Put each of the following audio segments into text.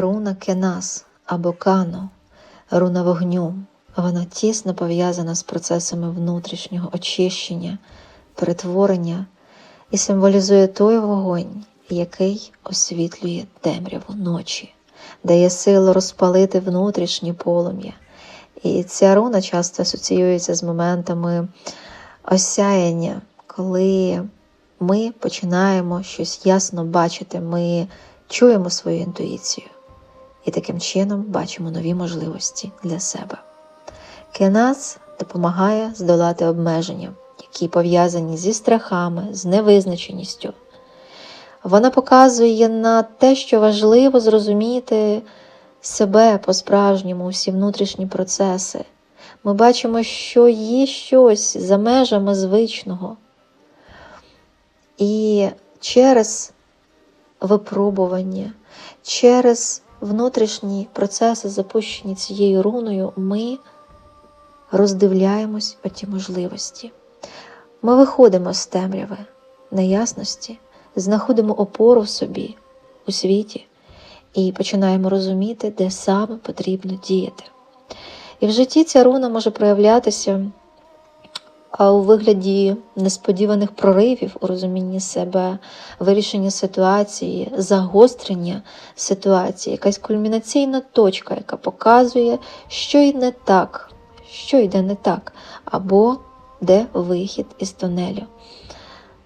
руна Кенас або Кано, руна вогню. Вона тісно пов'язана з процесами внутрішнього очищення, перетворення і символізує той вогонь, який освітлює темряву ночі, дає силу розпалити внутрішнє полум'я. І ця руна часто асоціюється з моментами осяяння, коли ми починаємо щось ясно бачити, ми чуємо свою інтуїцію і таким чином бачимо нові можливості для себе. Кенас допомагає здолати обмеження, які пов'язані зі страхами, з невизначеністю. Вона показує на те, що важливо зрозуміти себе по-справжньому, усі внутрішні процеси. Ми бачимо, що є щось за межами звичного. І через випробування, через внутрішні процеси, запущені цією руною, ми роздивляємось оті можливості. Ми виходимо з темряви, неясності, знаходимо опору в собі, у світі і починаємо розуміти, де саме потрібно діяти. І в житті ця руна може проявлятися у вигляді несподіваних проривів у розумінні себе, вирішення ситуації, загострення ситуації, якась кульмінаційна точка, яка показує, що й не так, що йде не так, або де вихід із тунелю.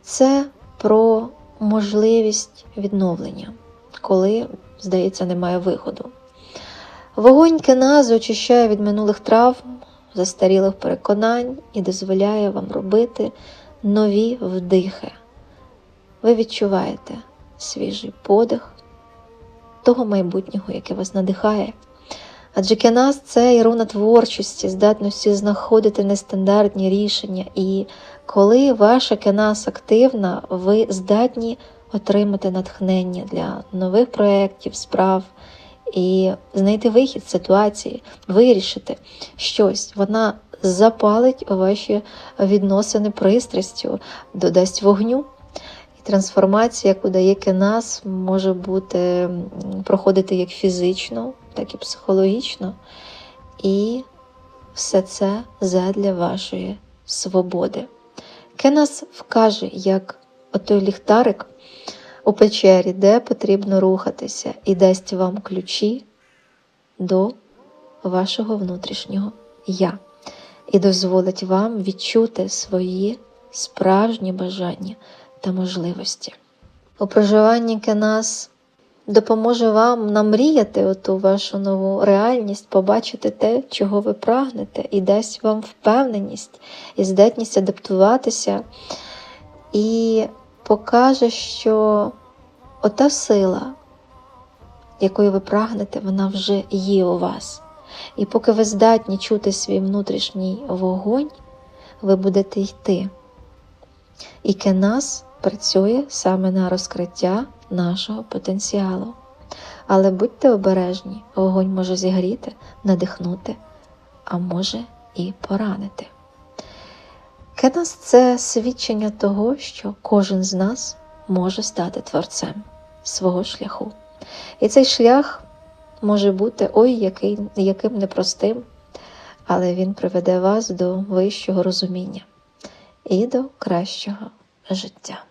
Це про можливість відновлення, коли, здається, немає виходу. Вогонь кеназу очищає від минулих травм, застарілих переконань і дозволяє вам робити нові вдихи. Ви відчуваєте свіжий подих того майбутнього, яке вас надихає. Адже кеназ це і руна творчості, здатності знаходити нестандартні рішення, і коли ваша кенас активна, ви здатні отримати натхнення для нових проєктів, справ і знайти вихід з ситуації, вирішити щось. Вона запалить ваші відносини пристрастю, додасть вогню. І трансформація, яку дає кенас, може бути проходити як фізично, так і психологічно. І все це задля вашої свободи. Кенас вкаже, як отой ліхтарик у печері, де потрібно рухатися, і дасть вам ключі до вашого внутрішнього я, і дозволить вам відчути свої справжні бажання та можливості. У проживанні Кенас допоможе вам намріяти оту вашу нову реальність, побачити те, чого ви прагнете, і дасть вам впевненість і здатність адаптуватися, і покаже, що ота сила, якою ви прагнете, вона вже є у вас. І поки ви здатні чути свій внутрішній вогонь, ви будете йти. І Кенас працює саме на розкриття нашого потенціалу. Але будьте обережні, вогонь може зігріти, надихнути, а може і поранити. Кенас це свідчення того, що кожен з нас може стати творцем свого шляху. І цей шлях може бути ой який, яким непростим, але він приведе вас до вищого розуміння і до кращого життя.